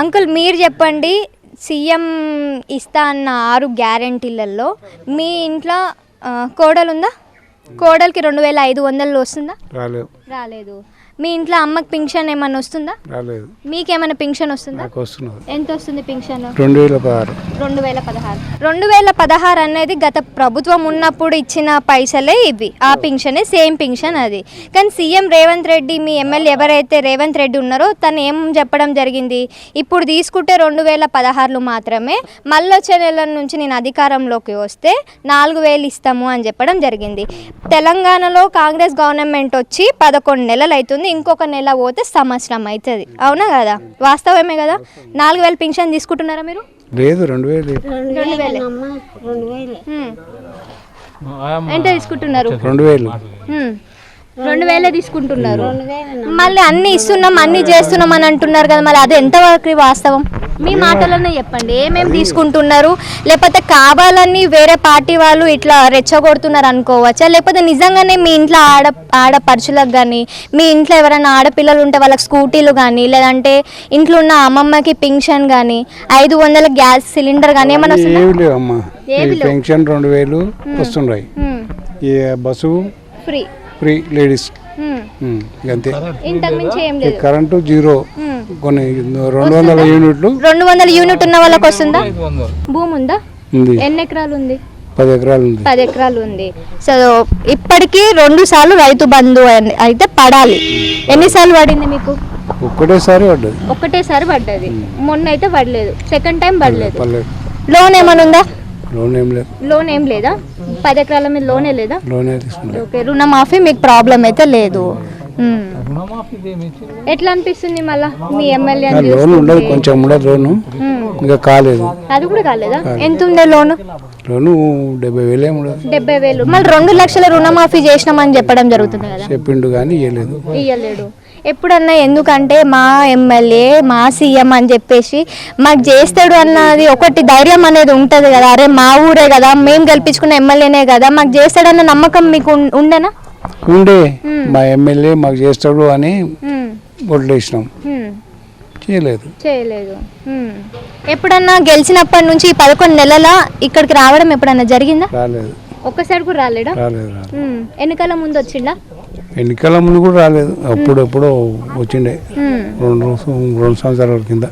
Uncle మీరు చెప్పండి CM ఇస్తా అన్న ఆరు గ్యారంటీలలో మీ ఇంట్లో కోడలుందా? కోడలికి రెండు వేల ఐదు వందలు వస్తుందా? రాలేదు. రాలేదు. మీ ఇంట్లో అమ్మకి పింఛన్ ఏమన్నా వస్తుందా? రాలేదు. మీకేమైనా పింఛన్ వస్తుందా? నాకు వస్తున్నది. ఎంత వస్తుంది పింఛన్? రెండు వేల పదహారు. రెండు వేల పదహారు. రెండు వేల పదహారు అనేది గత ప్రభుత్వం ఉన్నప్పుడు ఇచ్చిన పైసలే ఇవి. ఆ పింఛనే సేమ్ పింఛన్ అది. కానీ సీఎం రేవంత్ రెడ్డి మీ ఎమ్మెల్యే ఎవరైతే రేవంత్ రెడ్డి ఉన్నారో తను ఏం చెప్పడం జరిగింది? ఇప్పుడు తీసుకుంటే రెండు వేల పదహారులు మాత్రమే. మళ్ళీ వచ్చే నెల నుంచి నేను అధికారంలోకి వస్తే నాలుగు వేలు ఇస్తాము అని చెప్పడం జరిగింది. తెలంగాణలో కాంగ్రెస్ గవర్నమెంట్ వచ్చి పదకొండు నెలలు అవుతుంది ఇంకొక నెల పోతే సంవత్సరం అవుతుంది అవునా కదా? వాస్తవమే కదా? నాలుగు వేలు పింఛన్ తీసుకుంటున్నారా మీరు? లేదు రెండు వేలు. ఎంత తీసుకుంటున్నారు? రెండు వేలు. రెండు వేలే తీసుకుంటున్నారు. మళ్ళీ అన్ని ఇస్తున్నాం అన్ని చేస్తున్నాం అని అంటున్నారు కదా మళ్ళీ అది ఎంతవరకు వాస్తవం? మీ మాటలోనే చెప్పండి. ఏమేమి తీసుకుంటున్నారు? లేకపోతే కావాలని వేరే పార్టీ వాళ్ళు ఇట్లా రెచ్చగొడుతున్నారు అనుకోవచ్చా? లేకపోతే నిజంగానే మీ ఇంట్లో ఆడ ఆడపడుచులకు కానీ మీ ఇంట్లో ఎవరైనా ఆడపిల్లలు ఉంటే వాళ్ళకి స్కూటీలు కానీ లేదంటే ఇంట్లో ఉన్న అమ్మమ్మకి పింఛన్ కానీ ఐదు వందల గ్యాస్ సిలిండర్ కానీ ఏమైనా ఏమి లేవు. పెన్షన్ రెండు వేలు వస్తున్నాయి. ఈ బస్సు ఫ్రీ. Free ladies. ఇంకంతే ఇంతకు మించి ఏం లేదు. Current zero. కొన్ని రెండు వందల యూనిట్లు. రెండు వందల యూనిట్ ఉన్న వాళ్ళకి వస్తుందా? భూమి ఉందా? ఉంది. ఎన్ని ఎకరాలు ఉంది? పది ఎకరాలు ఉంది. పది ఎకరాలు ఉంది. సో ఇప్పటికీ రెండు సార్లు రైతు బంధు అని- అయితే పడాలి. ఎన్నిసార్లు పడింది మీకు? ఒక్కటేసారి పడ్డది. ఒక్కటేసారి పడ్డది. మొన్న అయితే పడలేదు. సెకండ్ టైం పడలేదు. లోన్ ఏమైనా ఉందా? లోన్ ఏం లేదు. లోన్ ఏం లేదా? పది ఎకరాల మీద లోనే లేదా? లోనే ఓకే రుణమాఫీ మీకు ప్రాబ్లం అయితే లేదు. ఎట్లా అనిపిస్తుంది మళ్ళా మీ ఎమ్మెల్యే లోన్ ఉండదు కొంచెం ఉండదు లోను. ఇంకా కాలేదు. అది కూడా కాలేదా? ఎంత ఉండే లోను? లోను డెబ్బై వేలే ఉండదు. డెబ్బై వేలు. మళ్ళీ రెండు లక్షల రుణమాఫీ చేసినామని చెప్పడం జరుగుతుంది కదా? చెప్పిండు కానీ ఇయ్యలేడు. ఎప్పుడన్నా ఎందుకంటే మా ఎమ్మెల్యే మా సీఎం అని చెప్పేసి మాకు చేస్తాడు అన్నది ఒకటి ధైర్యం అనేది ఉంటుంది కదా. అరే మా ఊరే కదా మేము గెలిపించుకున్న ఎమ్మెల్యేనే కదా. మాకు చేస్తాడన్న నమ్మకం మీకు ఉండేనా? ఉండే మా ఎమ్మెల్యే మాకు చేస్తాడు అని. వదిలేసినాం హ్మ్. చేయలేదు చేయలేదు. ఎప్పుడన్నా గెలిచినప్పటి నుంచి ఈ పదకొండు నెలల ఇక్కడికి రావడం ఎప్పుడన్నా జరిగిందా రాలేదు ఒక్కసారి కూడా రాలేడా రాలేదు. ఎన్నికల ముందు వచ్చిండా ఎన్నికల ముందు కూడా రాలేదు అప్పుడు ఎప్పుడో వచ్చిండే. రెండు రోజు- రెండు సంవత్సరాల కింద.